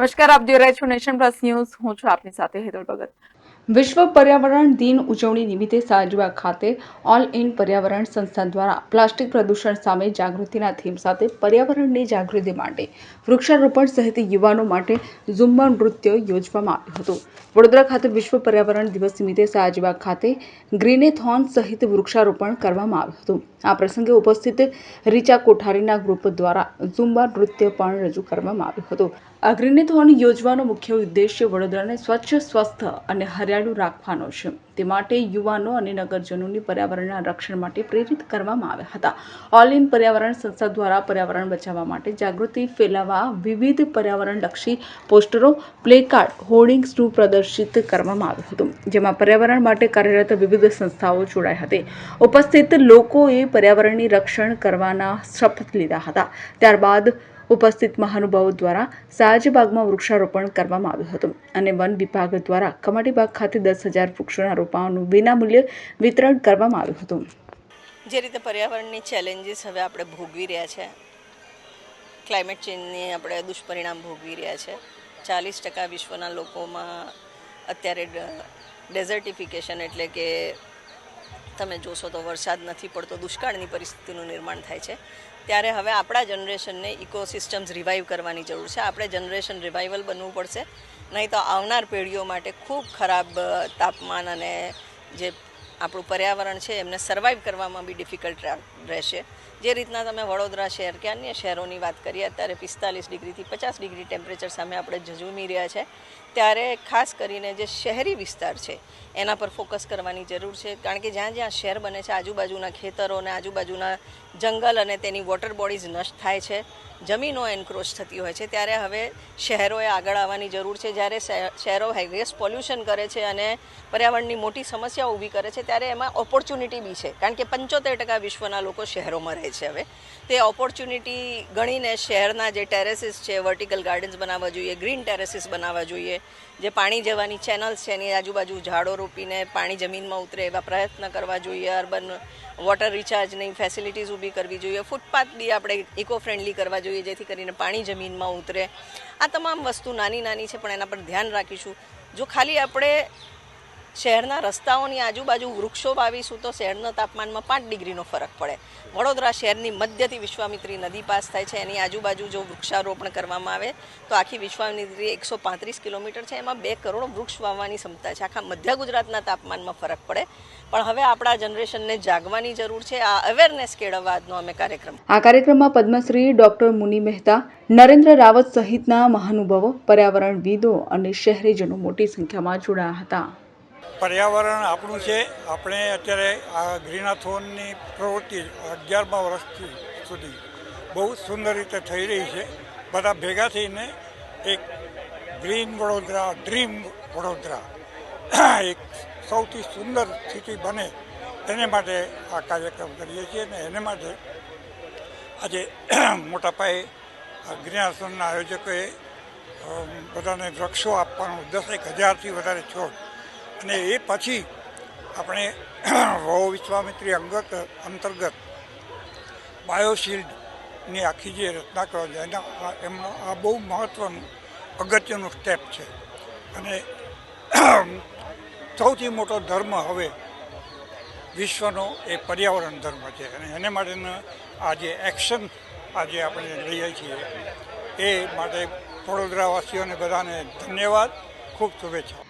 નમસ્કાર, આપ જોઈ રહ્યા છો નેશન પ્લસ ન્યૂઝ. હું છું આપની સાથે હેતલ ભગત. વિશ્વ પર્યાવરણ દિન ઉજવણી નિમિત્તે સાજવા ખાતે ઓલ ઇન પર્યાવરણ સંસ્થા દ્વારા પ્લાસ્ટિક પ્રદૂષણ સામે જાગૃતિના થીમ સાથે પર્યાવરણની જાગૃતિ માટે વૃક્ષારોપણ સહિત યુવાનો માટે ઝુમ્બા નૃત્ય યોજવામાં આવ્યું હતું. વડોદરા ખાતે વિશ્વ પર્યાવરણ દિવસ નિમિત્તે સાજવા ખાતે ગ્રીનેથોન સહિત વૃક્ષારોપણ કરવામાં આવ્યું હતું. આ પ્રસંગે ઉપસ્થિત રીચા કોઠારીના ગ્રુપ દ્વારા ઝુમ્બા નૃત્ય પણ રજૂ કરવામાં આવ્યું હતું. આ થવાનું યોજવાનો મુખ્ય ઉદ્દેશ્ય વડોદરાને સ્વચ્છ, સ્વસ્થ અને હરિયાળું રાખવાનો છે. તે માટે યુવાનો અને નગરજનોની પર્યાવરણના રક્ષણ માટે પ્રેરિત કરવામાં આવ્યા હતા. ઓલ ઇન પર્યાવરણ સંસ્થા દ્વારા પર્યાવરણ બચાવવા માટે જાગૃતિ ફેલાવવા વિવિધ પર્યાવરણલક્ષી પોસ્ટરો, પ્લેકાર્ડ હોર્ડિંગ્સનું પ્રદર્શિત કરવામાં આવ્યું હતું. જેમાં પર્યાવરણ માટે કાર્યરત વિવિધ સંસ્થાઓ જોડાઈ હતી. ઉપસ્થિત લોકોએ પર્યાવરણની રક્ષણ કરવાના શપથ લીધા હતા. ત્યારબાદ ઉપસ્થિત મહાનુભાવો દ્વારા સાજબાગમાં વૃક્ષારોપણ કરવામાં આવ્યું હતું અને વન વિભાગ દ્વારા કમાટીબાગ ખાતે દસ હજાર વૃક્ષોના રોપાઓનું વિનામૂલ્યે વિતરણ કરવામાં આવ્યું હતું. જે રીતે પર્યાવરણની ચેલેન્જીસ હવે આપણે ભોગવી રહ્યા છે ક્લાઇમેટ ચેન્જની આપણે દુષ્પરિણામ ભોગવી રહ્યા છે. ચાલીસ ટકા વિશ્વના લોકોમાં અત્યારે ડેઝર્ટિફિકેશન એટલે કે તમે જોશો તો વરસાદ નથી પડતો, દુષ્કાળની પરિસ્થિતિનું નિર્માણ થાય છે. ત્યારે હવે આપણા જનરેશનને ઇકોસિસ્ટમ્સ રિવાઈવ કરવાની જરૂર છે. આપણે જનરેશન રિવાઇવલ બનવું પડશે. નહીં તો આવનાર પેઢીઓ માટે ખૂબ ખરાબ તાપમાન અને જે આપણું પર્યાવરણ છે, એમને સર્વાઈવ કરવામાં બી ડિફિકલ્ટ રહેશે. જે રીતના તમે વડોદરા શહેર કે અન્ય શહેરોની વાત કરીએ, અત્યારે પિસ્તાલીસ ડિગ્રીથી પચાસ ડિગ્રી ટેમ્પરેચર સામે આપણે ઝઝૂમી રહ્યા છે. ત્યારે ખાસ કરીને જે શહેરી વિસ્તાર છે, એના પર ફોકસ કરવાની જરૂર છે. કારણ કે જ્યાં જ્યાં શહેર બને છે, આજુબાજુના ખેતરો અને આજુબાજુના જંગલ અને તેની વોટર બોડીઝ નષ્ટ થાય છે, જમીનો એન્ક્રોચ થતી હોય છે. ત્યારે હવે શહેરોએ આગળ આવવાની જરૂર છે. જ્યારે શહેરો હાઈવેસ પોલ્યુશન કરે છે અને પર્યાવરણની મોટી સમસ્યા ઊભી કરે છે, ત્યારે એમાં ઓપોર્ચ્યુનિટી બી છે. કારણ કે પંચોતેર ટકા વિશ્વના લોકો શહેરોમાં રહે હવે. તે ઓપોર્ચ્યુનિટી ગણીને શહેરના જે ટેરેસીસ છે વર્ટિકલ ગાર્ડન્સ બનાવવા જોઈએ ગ્રીન ટેરેસીસ બનાવવા જોઈએ, જે પાણી જવાની ચેનલ્સ છે, એની આજુબાજુ ઝાડો રોપીને પાણી જમીનમાં ઉતરે એવા પ્રયત્ન કરવા જોઈએ અર્બન વોટર રિચાર્જની ફેસિલિટીઝ ઊભી કરવી જોઈએ ફૂટપાથ બી આપણે ઇકો ફ્રેન્ડલી કરવા જોઈએ, જેથી કરીને પાણી જમીનમાં ઉતરે. આ તમામ વસ્તુ નાની નાની છે, પણ એના પર ધ્યાન રાખીશું. જો ખાલી આપણે શહેરના રસ્તાઓની આજુબાજુ વૃક્ષો વાવીશું તો શહેરના તાપમાનમાં પાંચ ડિગ્રીનો ફરક પડે. વડોદરા શહેરની મધ્યથી વિશ્વામિત્રી નદી પાસ થાય છે. એની આજુબાજુ જો વૃક્ષારોપણ કરવામાં આવે તો આખી વિશ્વામિત્રી એકસો પાંત્રીસ કિલોમીટર છે. એમાં બે કરોડ વૃક્ષ વાવવાની ક્ષમતા છે. આખા મધ્ય ગુજરાતના તાપમાનમાં ફરક પડે. પણ હવે આપણા જનરેશનને જાગવાની જરૂર છે. આ અવેરનેસ કેળવવાનો અમે કાર્યક્રમ. આ કાર્યક્રમમાં પદ્મશ્રી ડોક્ટર મુનિ મહેતા, નરેન્દ્ર રાવત સહિતના મહાનુભાવો, પર્યાવરણવિદો અને શહેરીજનો મોટી સંખ્યામાં જોડાયા હતા. પર્યાવરણ આપણું છે. આપણે અત્યારે આ ગ્રીનાથોનની પ્રવૃત્તિ અગિયારમા વર્ષથી સુધી બહુ સુંદર રીતે થઈ રહી છે. બધા ભેગા થઈને એક ગ્રીન વડોદરા, ડ્રીમ વડોદરા એક સૌથી સુંદર સ્થિતિ બને એને માટે આ કાર્યક્રમ કરીએ છીએ અને એને માટે આજે મોટા પાયે ગ્રીનાથોનના આયોજકોએ બધાને વૃક્ષો આપવાનું દસેક હજારથી વધારે છોડ અને એ પછી આપણે વહુ વિશ્વામિત્રી અંગત, અંતર્ગત બાયોશિલ્ડની આખી જે રચના કરવા છે, એના આ- એમાં આ બહુ મહત્ત્વનું અગત્યનું સ્ટેપ છે. અને સૌથી મોટો ધર્મ હવે વિશ્વનો એ પર્યાવરણ ધર્મ છે. અને એને માટેના આ જે એક્શન આજે આપણે લઈએ છીએ, એ માટે વડોદરાવાસીઓને બધાને ધન્યવાદ, ખૂબ શુભેચ્છા